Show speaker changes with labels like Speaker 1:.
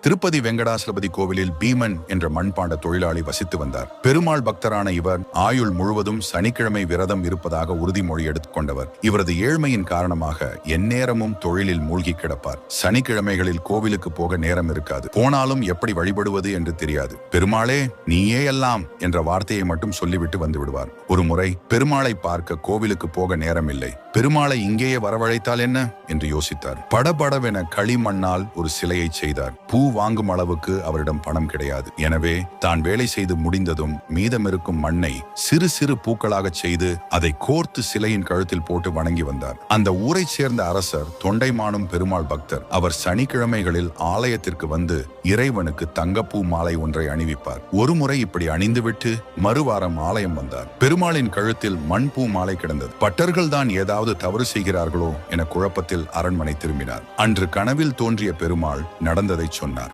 Speaker 1: திருப்பதி வெங்கடாசலபதி கோவிலில் பீமன் என்ற மண்பாண்ட தொழிலாளி வசித்து வந்தார். பெருமாள் பக்தரான இவர் ஆயுள் முழுவதும் சனிக்கிழமை விரதம் இருப்பதாக உறுதிமொழி எடுத்துக்கொண்டவர். இவரது ஏழ்மையின் காரணமாக எந்நேரமும் தொழிலில் மூழ்கி கிடப்பார். சனிக்கிழமைகளில் கோவிலுக்கு போக நேரம் இருக்காது. போனாலும் எப்படி வழிபடுவது என்று தெரியாது. பெருமாளே நீயே எல்லாம் என்ற வார்த்தையை மட்டும் சொல்லிவிட்டு வந்து விடுவார் ஒரு முறை பெருமாளை பார்க்க கோவிலுக்கு போக நேரமில்லை. பெருமாளை இங்கேயே வரவழைத்தால் என்ன? என்று யோசித்தார். படபடவென களிமண்ணால் ஒரு சிலையை செய்தார். பூ வாங்கும் அளவுக்கு அவரிடம் பணம் கிடையாது. எனவே தான் வேலை செய்து முடிந்ததும் மீதமிருக்கும் மண்ணை சிறு சிறு பூக்களாக செய்து அதை கோர்த்து சிலையின் கழுத்தில் போட்டு வணங்கி வந்தார். அந்த ஊரை சேர்ந்த அரசர் தொண்டைமானும் பெருமாள் பக்தர் அவர் சனிக்கிழமைகளில் ஆலயத்திற்கு வந்து இறைவனுக்கு தங்கப்பூ மாலை ஒன்றை அணிவிப்பார். ஒரு முறை இப்படி அணிந்துவிட்டு மறுவாரம் ஆலயம் வந்தார். பெருமாளின் கழுத்தில் மண்பூ மாலை கிடந்தது. பட்டர்கள் தான் ஏதாவது தவறு செய்கிறார்களோ என குழப்பத்தில் அரண்மனை திரும்பினார். அன்று கனவில் தோன்றிய பெருமாள் நடந்ததை சொன்னார்.